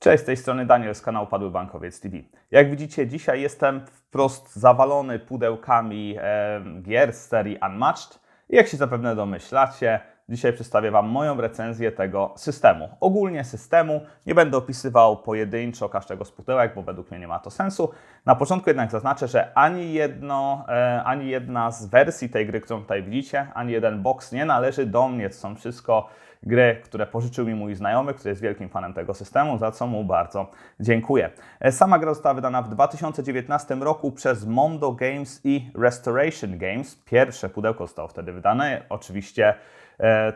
Cześć, z tej strony Daniel z kanału Padły Bankowiec TV. Jak widzicie, dzisiaj jestem wprost zawalony pudełkami e, gier z serii Unmatched. Jak się zapewne domyślacie, dzisiaj przedstawię Wam moją recenzję tego systemu. Ogólnie systemu, nie będę opisywał pojedynczo każdego z pudełek, bo według mnie nie ma to sensu. Na początku jednak zaznaczę, że ani, jedno, e, ani jedna z wersji tej gry, którą tutaj widzicie, ani jeden box nie należy do mnie. To są wszystko gry, które pożyczył mi mój znajomy, który jest wielkim fanem tego systemu, za co mu bardzo dziękuję. E, Sama gra została wydana w 2019 roku przez Mondo Games i Restoration Games. Pierwsze pudełko zostało wtedy wydane. Oczywiście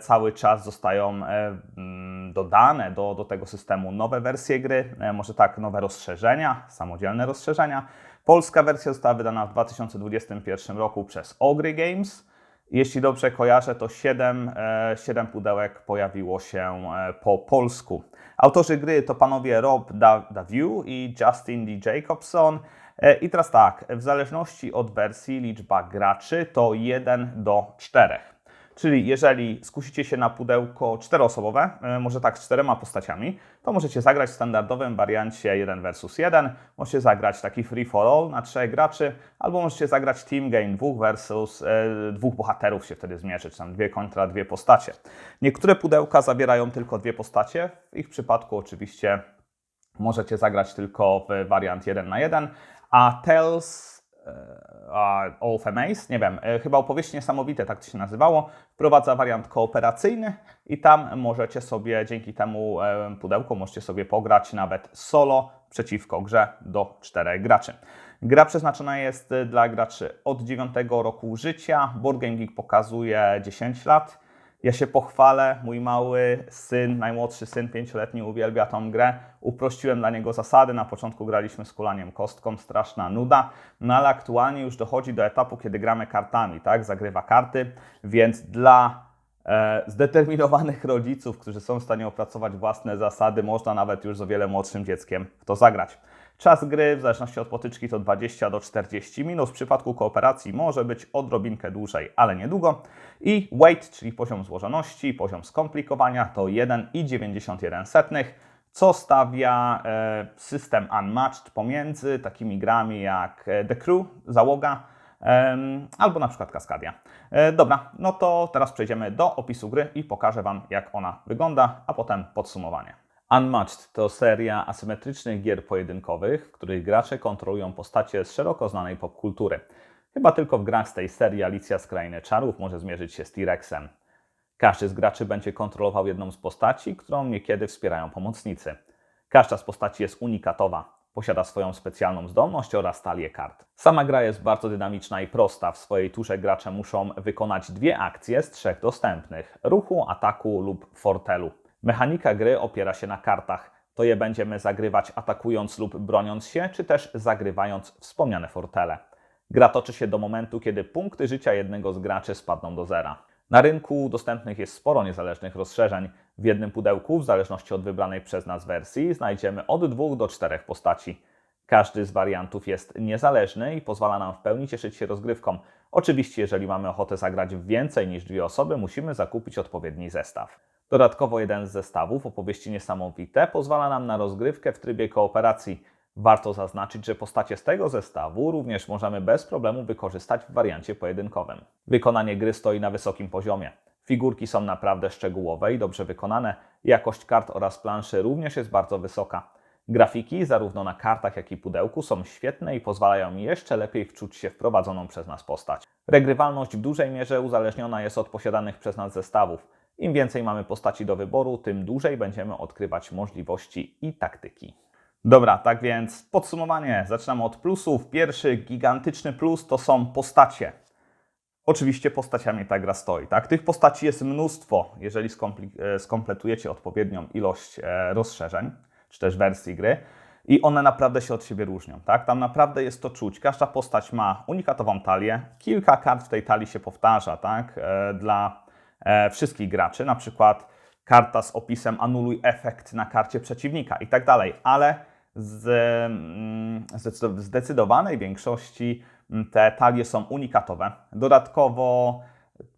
cały czas zostają e, mm, dodane do, do tego systemu nowe wersje gry, e, może tak, nowe rozszerzenia, samodzielne rozszerzenia. Polska wersja została wydana w 2021 roku przez Ogry Games. Jeśli dobrze kojarzę, to 7, e, 7 pudełek pojawiło się e, po polsku. Autorzy gry to panowie Rob Da- Daviu i Justin D. Jacobson. E, I teraz tak, w zależności od wersji liczba graczy to 1 do 4. Czyli jeżeli skusicie się na pudełko czteroosobowe, e, może tak z czterema postaciami, to możecie zagrać w standardowym wariancie 1 versus 1, możecie zagrać taki free for all na trzech graczy, albo możecie zagrać team game dwóch versus e, dwóch bohaterów się wtedy zmierzyć, tam dwie kontra dwie postacie. Niektóre pudełka zawierają tylko dwie postacie, w ich przypadku oczywiście możecie zagrać tylko w wariant 1 na 1, a Tales e, a of Amaze, nie wiem, e, chyba opowieści niesamowite, tak to się nazywało, wprowadza wariant kooperacyjny i tam możecie sobie, dzięki temu e, pudełku, możecie sobie pograć nawet solo przeciwko grze do czterech graczy. Gra przeznaczona jest dla graczy od 9 roku życia, Board Game Geek pokazuje 10 lat, ja się pochwalę, mój mały syn, najmłodszy syn, pięcioletni, uwielbia tą grę. Uprościłem dla niego zasady. Na początku graliśmy z kulaniem kostką, straszna nuda, no ale aktualnie już dochodzi do etapu, kiedy gramy kartami, tak? Zagrywa karty, więc dla e, zdeterminowanych rodziców, którzy są w stanie opracować własne zasady, można nawet już z o wiele młodszym dzieckiem w to zagrać. Czas gry, w zależności od potyczki, to 20 do 40 minut. W przypadku kooperacji może być odrobinkę dłużej, ale niedługo. I weight, czyli poziom złożoności, poziom skomplikowania, to 1,91, co stawia e, system Unmatched pomiędzy takimi grami jak e, The Crew, Załoga, albo na przykład Kaskadia. E, dobra, no to teraz przejdziemy do opisu gry i pokażę Wam, jak ona wygląda, a potem podsumowanie. Unmatched to seria asymetrycznych gier pojedynkowych, w których gracze kontrolują postacie z szeroko znanej popkultury. Chyba tylko w grach z tej serii Alicja z Krainy Czarów może zmierzyć się z T-Rexem. Każdy z graczy będzie kontrolował jedną z postaci, którą niekiedy wspierają pomocnicy. Każda z postaci jest unikatowa, posiada swoją specjalną zdolność oraz talię kart. Sama gra jest bardzo dynamiczna i prosta. W swojej turze gracze muszą wykonać dwie akcje z trzech dostępnych: ruchu, ataku lub fortelu. Mechanika gry opiera się na kartach. To je będziemy zagrywać atakując lub broniąc się, czy też zagrywając wspomniane fortele. Gra toczy się do momentu, kiedy punkty życia jednego z graczy spadną do zera. Na rynku dostępnych jest sporo niezależnych rozszerzeń. W jednym pudełku, w zależności od wybranej przez nas wersji, znajdziemy od dwóch do czterech postaci. Każdy z wariantów jest niezależny i pozwala nam w pełni cieszyć się rozgrywką. Oczywiście, jeżeli mamy ochotę zagrać w więcej niż dwie osoby, musimy zakupić odpowiedni zestaw. Dodatkowo jeden z zestawów, opowieści niesamowite, pozwala nam na rozgrywkę w trybie kooperacji. Warto zaznaczyć, że postacie z tego zestawu również możemy bez problemu wykorzystać w wariancie pojedynkowym. Wykonanie gry stoi na wysokim poziomie. Figurki są naprawdę szczegółowe i dobrze wykonane. Jakość kart oraz planszy również jest bardzo wysoka. Grafiki, zarówno na kartach, jak i pudełku, są świetne i pozwalają jeszcze lepiej wczuć się w prowadzoną przez nas postać. Regrywalność w dużej mierze uzależniona jest od posiadanych przez nas zestawów. Im więcej mamy postaci do wyboru, tym dłużej będziemy odkrywać możliwości i taktyki. Dobra, tak więc podsumowanie. Zaczynamy od plusów. Pierwszy gigantyczny plus to są postacie. Oczywiście postaciami ta gra stoi. Tak? Tych postaci jest mnóstwo, jeżeli e, skompletujecie odpowiednią ilość e, rozszerzeń, czy też wersji gry. I one naprawdę się od siebie różnią. Tak? Tam naprawdę jest to czuć. Każda postać ma unikatową talię. Kilka kart w tej talii się powtarza tak? E, dla wszystkich graczy. Na przykład karta z opisem anuluj efekt na karcie przeciwnika i tak dalej. Ale mm, w zdecydowanej większości mm, te talie są unikatowe. Dodatkowo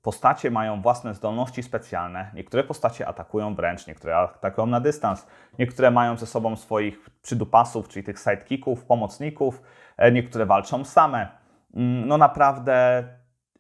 Postacie mają własne zdolności specjalne. Niektóre postacie atakują wręcz, niektóre atakują na dystans. Niektóre mają ze sobą swoich przydupasów, czyli tych sidekicków, pomocników. E, niektóre walczą same. Mm, No naprawdę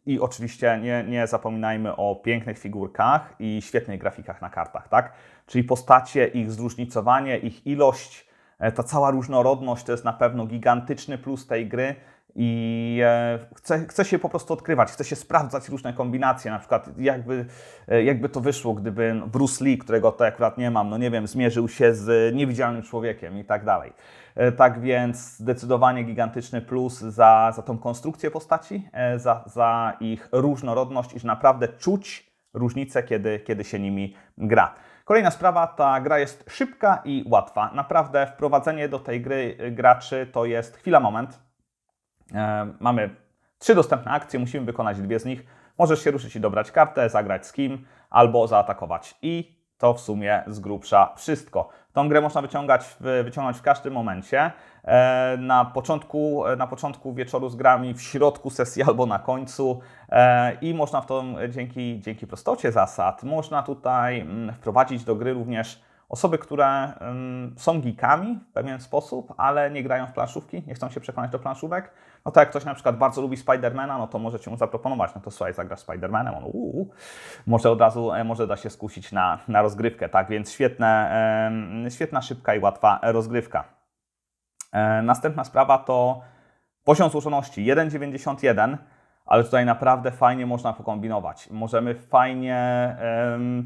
i oczywiście nie, nie zapominajmy o pięknych figurkach i świetnych grafikach na kartach, tak? Czyli postacie, ich zróżnicowanie, ich ilość, e, ta cała różnorodność to jest na pewno gigantyczny plus tej gry i e, chce, chce się po prostu odkrywać, chce się sprawdzać różne kombinacje, na przykład jakby, e, jakby to wyszło, gdyby Bruce Lee, którego tutaj akurat nie mam, no nie wiem, zmierzył się z niewidzialnym człowiekiem i tak dalej. E, Tak więc zdecydowanie gigantyczny plus za, za tą konstrukcję postaci, za, za ich różnorodność i że naprawdę czuć różnicę, kiedy, kiedy się nimi gra. Kolejna sprawa, ta gra jest szybka i łatwa. Naprawdę wprowadzenie do tej gry graczy to jest chwila, moment. E, mamy trzy dostępne akcje, musimy wykonać dwie z nich. Możesz się ruszyć i dobrać kartę, zagrać z kim, albo zaatakować. I to w sumie z grubsza wszystko. Tą grę można wyciągać, wyciągnąć w każdym momencie. E, Na początku, na początku wieczoru z grami, w środku sesji albo na końcu. E, I można w to dzięki, dzięki prostocie zasad, można tutaj mm, wprowadzić do gry również osoby, które są geekami w pewien sposób, ale nie grają w planszówki, nie chcą się przekonać do planszówek. No to jak ktoś na przykład bardzo lubi Spidermana, no to możecie mu zaproponować, no to słuchaj, zagrasz Spidermanem, on uuu, może od razu, e, może da się skusić na, na rozgrywkę, tak, więc świetne, świetna, szybka i łatwa rozgrywka. E, Następna sprawa to poziom złożoności 1,91, ale tutaj naprawdę fajnie można pokombinować. Możemy fajnie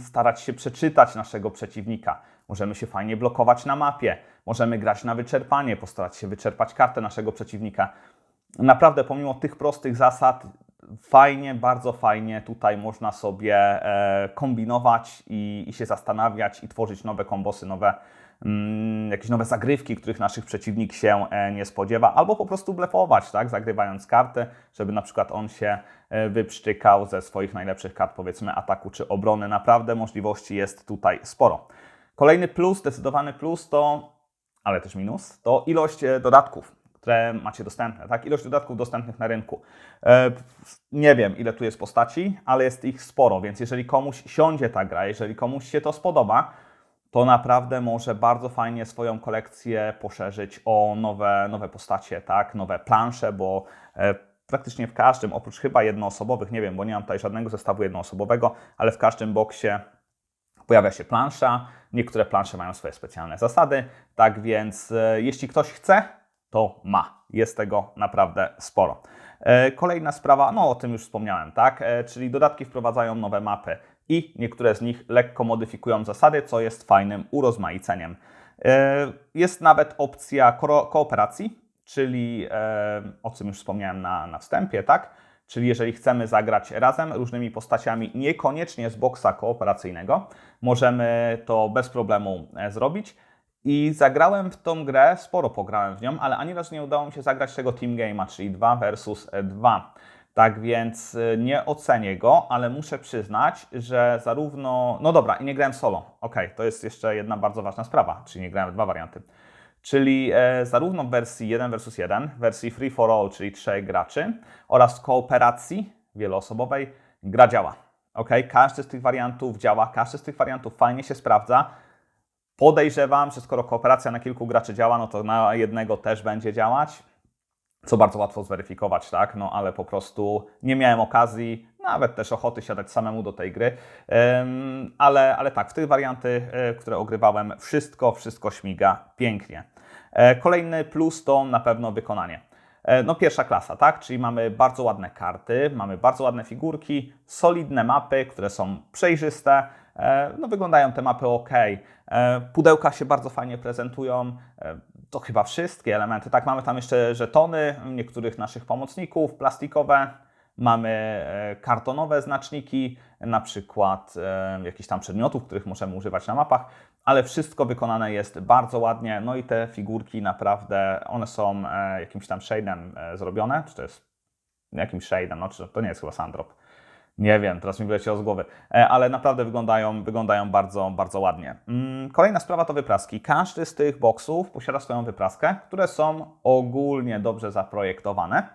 starać się przeczytać naszego przeciwnika. Możemy się fajnie blokować na mapie. Możemy grać na wyczerpanie, postarać się wyczerpać kartę naszego przeciwnika. Naprawdę, pomimo tych prostych zasad, fajnie, bardzo fajnie tutaj można sobie e, kombinować i, i się zastanawiać i tworzyć nowe kombosy, nowe jakieś nowe zagrywki, których naszych przeciwnik się e, nie spodziewa, albo po prostu blefować, tak, zagrywając kartę, żeby na przykład on się e, wyprztykał ze swoich najlepszych kart, powiedzmy ataku czy obrony. Naprawdę możliwości jest tutaj sporo. Kolejny plus, zdecydowany plus to, ale też minus, to ilość e, dodatków, które macie dostępne, tak? Ilość dodatków dostępnych na rynku. Nie wiem, ile tu jest postaci, ale jest ich sporo, więc jeżeli komuś siądzie ta gra, jeżeli komuś się to spodoba, to naprawdę może bardzo fajnie swoją kolekcję poszerzyć o nowe, nowe postacie, tak? nowe plansze, bo e, praktycznie w każdym, oprócz chyba jednoosobowych, nie wiem, bo nie mam tutaj żadnego zestawu jednoosobowego, ale w każdym boksie pojawia się plansza. Niektóre plansze mają swoje specjalne zasady, tak więc e, jeśli ktoś chce, to ma. Jest tego naprawdę sporo. E, Kolejna sprawa, no o tym już wspomniałem, tak? Czyli dodatki wprowadzają nowe mapy i niektóre z nich lekko modyfikują zasady, co jest fajnym urozmaiceniem. E, Jest nawet opcja kooperacji, czyli e, o czym już wspomniałem na, na wstępie, tak? Czyli jeżeli chcemy zagrać razem różnymi postaciami, niekoniecznie z boksa kooperacyjnego, możemy to bez problemu e, zrobić. I zagrałem w tą grę, sporo pograłem w nią, ale ani razu nie udało mi się zagrać tego team game'a, czyli 2 versus 2. Tak więc y, nie ocenię go, ale muszę przyznać, że zarówno. No dobra, i nie grałem solo. Okej, to jest jeszcze jedna bardzo ważna sprawa, czyli nie grałem dwa warianty. Czyli e, zarówno w wersji 1 versus 1, w wersji free for all, czyli trzech graczy, oraz kooperacji wieloosobowej gra działa. Ok, każdy z tych wariantów działa, każdy z tych wariantów fajnie się sprawdza. Podejrzewam, że skoro kooperacja na kilku graczy działa, no to na jednego też będzie działać, co bardzo łatwo zweryfikować, tak? No ale po prostu nie miałem okazji, nawet też ochoty siadać samemu do tej gry. Ale, ale tak, w tych warianty, e, które ogrywałem, wszystko, wszystko śmiga pięknie. E, Kolejny plus to na pewno wykonanie. E, No pierwsza klasa, tak? Czyli mamy bardzo ładne karty, mamy bardzo ładne figurki, solidne mapy, które są przejrzyste. No wyglądają te mapy ok. Pudełka się bardzo fajnie prezentują. To chyba wszystkie elementy. Tak, mamy tam jeszcze żetony niektórych naszych pomocników, plastikowe. Mamy e, kartonowe znaczniki, na przykład e, jakichś tam przedmiotów, których możemy używać na mapach, ale wszystko wykonane jest bardzo ładnie. No i te figurki naprawdę, one są e, jakimś tam shade'em e, zrobione, czy to jest jakimś shade'em, no czy to nie jest chyba Sandrop. Nie wiem, teraz mi wyleciało z głowy, E, ale naprawdę wyglądają, wyglądają bardzo, bardzo ładnie. Mm, Kolejna sprawa to wypraski. Każdy z tych boksów posiada swoją wypraskę, które są ogólnie dobrze zaprojektowane.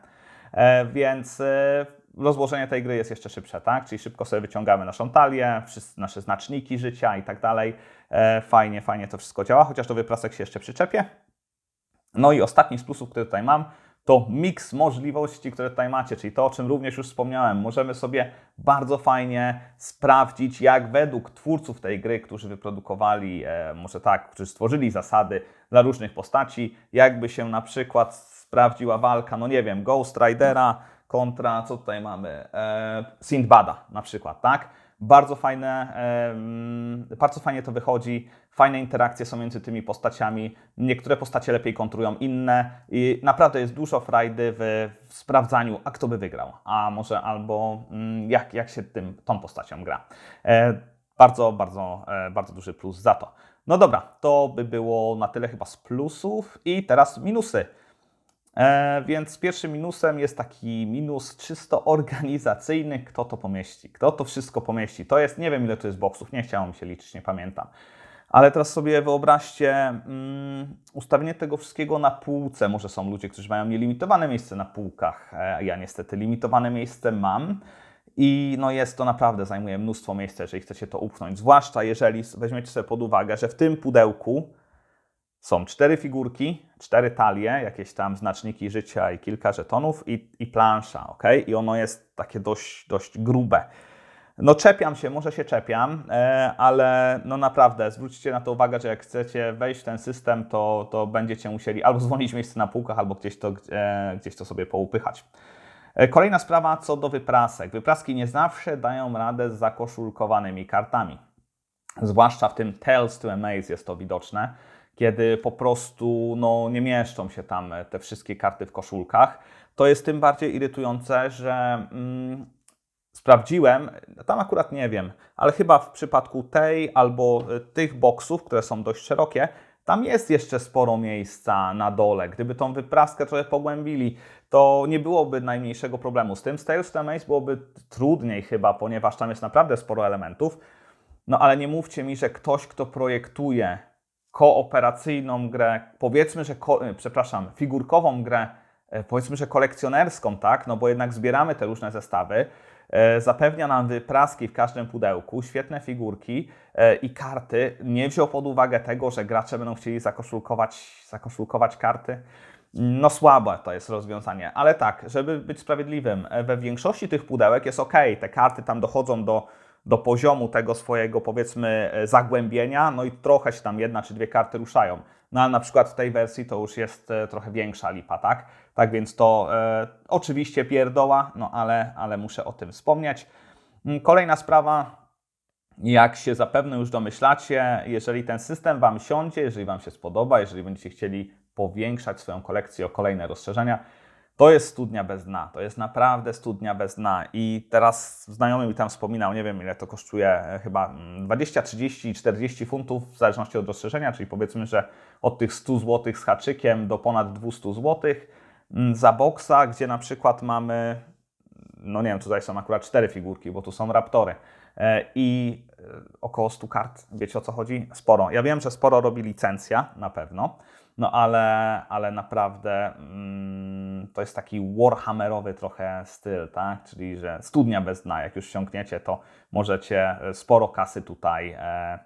E, Więc e, rozłożenie tej gry jest jeszcze szybsze, tak? Czyli szybko sobie wyciągamy naszą talię, nasze znaczniki życia i tak dalej. Fajnie, fajnie to wszystko działa, chociaż do wyprasek się jeszcze przyczepię. No i ostatni z plusów, który tutaj mam, to miks możliwości, które tutaj macie, czyli to, o czym również już wspomniałem. Możemy sobie bardzo fajnie sprawdzić, jak według twórców tej gry, którzy wyprodukowali, e, może tak, którzy stworzyli zasady dla różnych postaci, jakby się na przykład sprawdziła walka, no nie wiem, Ghost Ridera kontra, co tutaj mamy, e, Sindbada na przykład, tak? Bardzo fajne, bardzo fajnie to wychodzi, fajne interakcje są między tymi postaciami. Niektóre postacie lepiej kontrują inne i naprawdę jest dużo frajdy w, w sprawdzaniu, a kto by wygrał, a może albo mm, jak, jak się tym, tą postacią gra. E, bardzo, bardzo, e, bardzo duży plus za to. No dobra, to by było na tyle chyba z plusów i teraz minusy. E, więc pierwszym minusem jest taki minus czysto organizacyjny, kto to pomieści, kto to wszystko pomieści. To jest, nie wiem ile to jest boksów, nie chciało mi się liczyć, nie pamiętam. Ale teraz sobie wyobraźcie mm, ustawienie tego wszystkiego na półce. Może są ludzie, którzy mają nielimitowane miejsce na półkach. E, ja niestety limitowane miejsce mam. I no jest to naprawdę, zajmuje mnóstwo miejsca, jeżeli chcecie to upchnąć. Zwłaszcza jeżeli weźmiecie sobie pod uwagę, że w tym pudełku są cztery figurki, cztery talie, jakieś tam znaczniki życia i kilka żetonów i, i plansza, ok? I ono jest takie dość, dość grube. No czepiam się, może się czepiam, e, ale no naprawdę zwróćcie na to uwagę, że jak chcecie wejść w ten system, to, to będziecie musieli albo zwolnić miejsce na półkach, albo gdzieś to, gdzieś to sobie poupychać. E, kolejna sprawa co do wyprasek. Wypraski nie zawsze dają radę z zakoszulkowanymi kartami. Zwłaszcza w tym Tales to Amaze jest to widoczne, kiedy po prostu no, nie mieszczą się tam te wszystkie karty w koszulkach. To jest tym bardziej irytujące, że mm, sprawdziłem, tam akurat nie wiem, ale chyba w przypadku tej albo y, tych boksów, które są dość szerokie, tam jest jeszcze sporo miejsca na dole. Gdyby tą wypraskę trochę pogłębili, to nie byłoby najmniejszego problemu z tym. Z Tales to byłoby trudniej chyba, ponieważ tam jest naprawdę sporo elementów. No ale nie mówcie mi, że ktoś, kto projektuje kooperacyjną grę, powiedzmy, że, ko- y, przepraszam, figurkową grę, y, powiedzmy, że kolekcjonerską, tak, no bo jednak zbieramy te różne zestawy, E, zapewnia nam wypraski w każdym pudełku, świetne figurki e, i karty. Nie wziął pod uwagę tego, że gracze będą chcieli zakoszulkować, zakoszulkować karty. No słabe to jest rozwiązanie, ale tak, żeby być sprawiedliwym, e, we większości tych pudełek jest ok, te karty tam dochodzą do, do poziomu tego swojego powiedzmy zagłębienia, no i trochę się tam jedna czy dwie karty ruszają. No ale na przykład w tej wersji to już jest trochę większa lipa, tak? Tak więc to e, oczywiście pierdoła, no ale, ale muszę o tym wspomnieć. Mm, kolejna sprawa, jak się zapewne już domyślacie, jeżeli ten system Wam siądzie, jeżeli Wam się spodoba, jeżeli będziecie chcieli powiększać swoją kolekcję o kolejne rozszerzenia, to jest studnia bez dna. To jest naprawdę studnia bez dna. I teraz znajomy mi tam wspominał, nie wiem ile to kosztuje, e, chyba 20, 30, 40 funtów w zależności od rozszerzenia, czyli powiedzmy, że od tych 100 zł z haczykiem do ponad 200 złotych Mm, za boksa, gdzie na przykład mamy, no nie wiem, tutaj są akurat cztery figurki, bo tu są raptory e, i e, około 100 kart. Wiecie o co chodzi? Sporo. Ja wiem, że sporo robi licencja, na pewno, no ale, ale naprawdę mm, to jest taki warhammerowy trochę styl, tak? Czyli, że studnia bez dna, jak już siągniecie, to możecie sporo kasy tutaj e,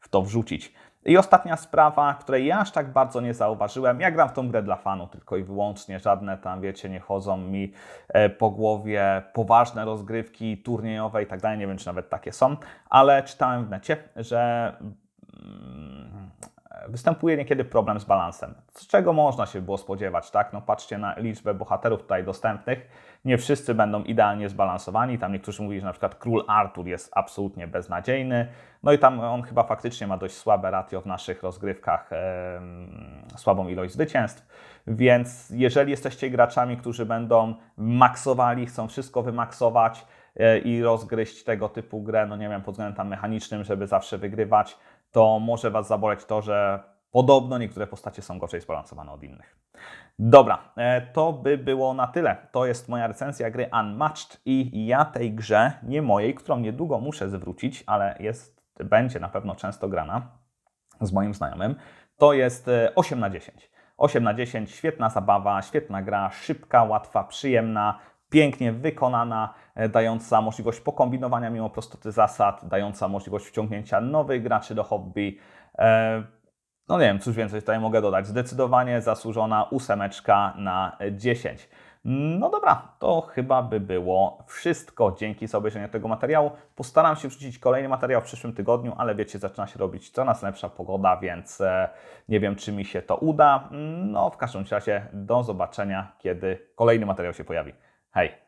w to wrzucić. I ostatnia sprawa, której ja aż tak bardzo nie zauważyłem. Ja gram w tą grę dla fanu tylko i wyłącznie. Żadne tam, wiecie, nie chodzą mi e, po głowie poważne rozgrywki turniejowe i tak dalej. Nie wiem, czy nawet takie są, ale czytałem w necie, że występuje niekiedy problem z balansem. Z czego można się było spodziewać, tak? No patrzcie na liczbę bohaterów tutaj dostępnych. Nie wszyscy będą idealnie zbalansowani. Tam niektórzy mówili, że na przykład król Artur jest absolutnie beznadziejny. No i tam on chyba faktycznie ma dość słabe ratio w naszych rozgrywkach, słabą ilość zwycięstw. Więc jeżeli jesteście graczami, którzy będą maksowali, chcą wszystko wymaksować, i rozgryźć tego typu grę, no nie wiem, pod względem mechanicznym, żeby zawsze wygrywać, to może Was zaboleć to, że podobno niektóre postacie są gorzej zbalansowane od innych. Dobra, e, to by było na tyle. To jest moja recenzja gry Unmatched i ja tej grze, nie mojej, którą niedługo muszę zwrócić, ale jest, będzie na pewno często grana z moim znajomym, to jest 8 e, na 10. 8 na 10, świetna zabawa, świetna gra, szybka, łatwa, przyjemna, pięknie wykonana, e, dająca możliwość pokombinowania mimo prostoty zasad, dająca możliwość wciągnięcia nowych graczy do hobby. E, No nie wiem, cóż więcej tutaj mogę dodać. Zdecydowanie zasłużona ósemeczka na 10. No dobra, to chyba by było wszystko. Dzięki za obejrzenie tego materiału. Postaram się wrzucić kolejny materiał w przyszłym tygodniu, ale wiecie, zaczyna się robić coraz lepsza pogoda, więc e, nie wiem, czy mi się to uda. No, w każdym razie do zobaczenia, kiedy kolejny materiał się pojawi. Hej!